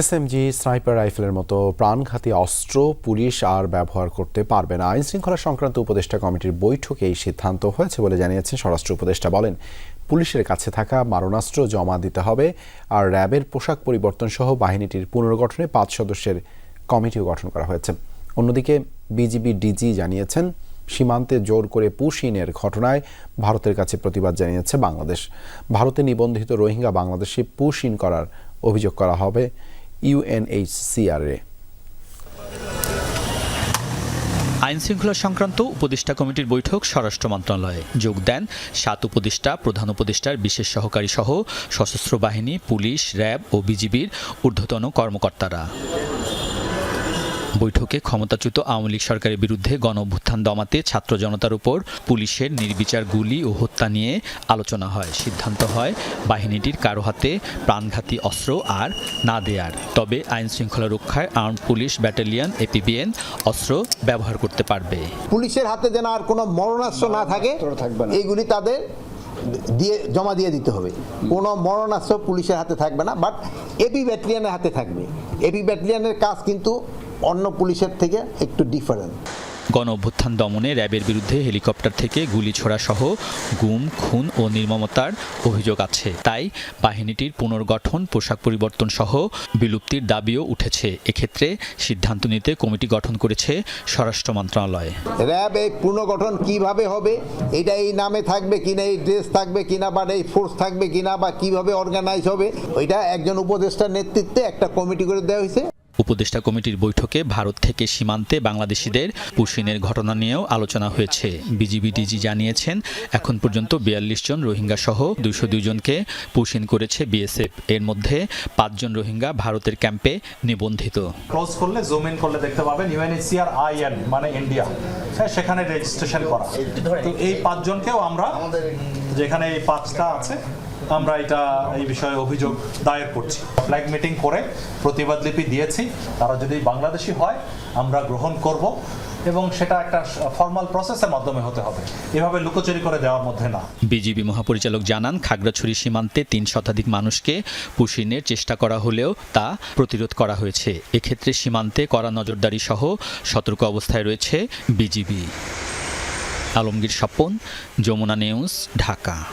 SMG sniper রাইফেলের মতো প্রাণঘাতী অস্ত্র পুলিশ আর ব্যবহার করতে পারবে না। আইন শৃঙ্খলা সংক্রান্ত উপদেষ্টা কমিটির বৈঠকে এই সিদ্ধান্ত হয়েছে বলে জানিয়েছেন স্বরাষ্ট্র উপদেষ্টা। বলেন, পুলিশের কাছে থাকা মারণাস্ত্র জমা দিতে হবে আর র্যাবের পোশাক পরিবর্তন সহ বাহিনীটির পুনর্গঠনে পাঁচ সদস্যের কমিটিও গঠন করা হয়েছে। অন্যদিকে বিজিবি ডিজি জানিয়েছেন, সীমান্তে জোর করে পুশিনের ঘটনায় ভারতের কাছে প্রতিবাদ জানিয়েছে বাংলাদেশ। ভারতে নিবন্ধিত রোহিঙ্গা বাংলাদেশে পুশ ইন করার অভিযোগ করা হবে। ইউএনএইচসিআর আইন শৃঙ্খলা সংক্রান্ত উপদেষ্টা কমিটির বৈঠক স্বরাষ্ট্র মন্ত্রণালয়ে। যোগ দেন সাত উপদেষ্টা, প্রধান উপদেষ্টার বিশেষ সহকারী সহ সশস্ত্র বাহিনী, পুলিশ, র্যাব ও বিজিবির ঊর্ধ্বতন কর্মকর্তারা। বৈঠকে ক্ষমতাচ্যুত আওয়ামী লীগ সরকারের বিরুদ্ধে গণ অভ্যুত্থান দমাতে ছাত্র জনতার উপর পুলিশের নির্বিচার গুলি ও হত্যা নিয়ে আলোচনা হয়। সিদ্ধান্ত হয় বাহিনীটির কারও হাতে প্রাণঘাতী অস্ত্র আর না দেয়ার। তবে আইন শৃঙ্খলা রক্ষায় আর্ম পুলিশ ব্যাটালিয়ন এপিবিএন অস্ত্র ব্যবহার করতে পারবে। পুলিশের হাতে যেন আর কোনো মরণাস্ত্র না থাকে এইগুলি তাদের দিয়ে জমা দিয়ে দিতে হবে। কোনো মরণাস্ত্র পুলিশের হাতে থাকবে না বাট এপি ব্যাটালিয়নের হাতে থাকবে। এপি ব্যাটালিয়নের কাজ কিন্তু অন্য পুলিশের থেকে একটু ডিফারেন্ট গণ অভ্যুত্থান দমনে র্যাবের বিরুদ্ধে হেলিকপ্টার থেকে গুলি ছোড়া সহ গুম খুন ও নির্মমতার অভিযোগ আছে। তাই বাহিনীটির পুনর্গঠন পোশাক পরিবর্তন সহ বিলুপ্তির দাবিও উঠেছে। এক্ষেত্রে সিদ্ধান্ত নিতে কমিটি গঠন করেছে স্বরাষ্ট্র মন্ত্রণালয়। র্যাব এই পুনর্গঠন কীভাবে হবে? এটা এই নামে থাকবে কিনা এই ড্রেস থাকবে কিনা বা এই ফোর্স থাকবে কিনা বা কীভাবে অর্গানাইজ হবে? ওইটা একজন উপদেষ্টার নেতৃত্বে একটা কমিটি করে দেওয়া হয়েছে। উপদেষ্টা কমিটির বৈঠকে ভারত থেকে সীমান্তে বাংলাদেশিদের পুশিনের ঘটনা নিয়েও আলোচনা হয়েছে। বিজিবি ডিজি জানিয়েছেন, এখন পর্যন্ত বিয়াল্লিশ জন রোহিঙ্গা সহ দুইশো জনকে পুশিন করেছে বিএসএফ। এর মধ্যে পাঁচজন রোহিঙ্গা ভারতের ক্যাম্পে নিবন্ধিত। ক্লোজ করলে, জুম ইন করলে দেখতে পাবেন ইউএনএইচসিআর আইএন মানে ইন্ডিয়া। হ্যাঁ সেখানে রেজিস্ট্রেশন করা। তো এই পাঁচজনকেও আমরা, যেখানে এই পাঁচটা আছে আমরা এটা, এই বিষয়ে অভিযোগ দায়ের করছি। ফ্ল্যাগ মিটিং করে প্রতিবাদ লিপি দিয়েছি। তারা যদি বাংলাদেশি হয়, আমরা গ্রহণ করব এবং সেটা একটা ফর্মাল প্রসেসের মাধ্যমে হতে হবে। এভাবে লুকোচুরি করে দেওয়ার মধ্যে না। বিজিবি মহাপরিচালক জানান, খাগড়াছড়ি সীমান্তে তিন শতাধিক মানুষকে পুশিনের চেষ্টা করা হলেও তা প্রতিরোধ করা হয়েছে। এক্ষেত্রে সীমান্তে কড়া নজরদারি সহ সতর্ক অবস্থায় রয়েছে বিজিবি। আলমগীর স্বপন, যমুনা নিউজ, ঢাকা।